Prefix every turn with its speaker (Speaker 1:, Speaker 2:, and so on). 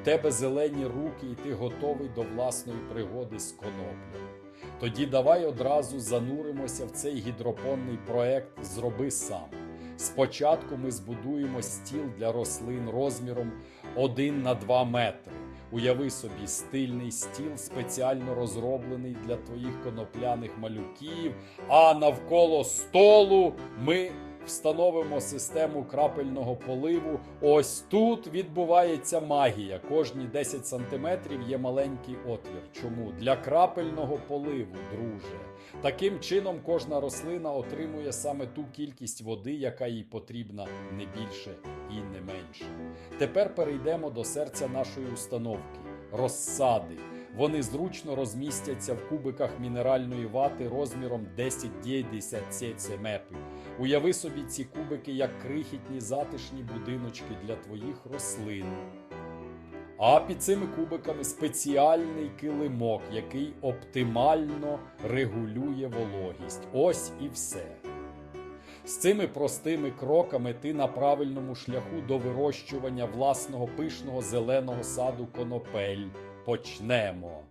Speaker 1: у тебе зелені руки, і ти готовий до власної пригоди з коноплею. Тоді давай одразу зануримося в цей гідропонний проект Зроби сам. Спочатку ми збудуємо стіл для рослин розміром 1 на 2 метри. Уяви собі стильний стіл, спеціально розроблений для твоїх конопляних малюків, а навколо столу ми встановимо систему крапельного поливу. Ось тут відбувається магія. Кожні 10 сантиметрів є маленький отвір. Чому? Для крапельного поливу, друже. Таким чином кожна рослина отримує саме ту кількість води, яка їй потрібна не більше і не менше. Тепер перейдемо до серця нашої установки розсади. Вони зручно розмістяться в кубиках мінеральної вати розміром 10-10 см. Уяви собі ці кубики як крихітні затишні будиночки для твоїх рослин. А під цими кубиками спеціальний килимок, який оптимально регулює вологість. Ось і все. З цими простими кроками ти на правильному шляху до вирощування власного пишного зеленого саду конопель. Почнемо.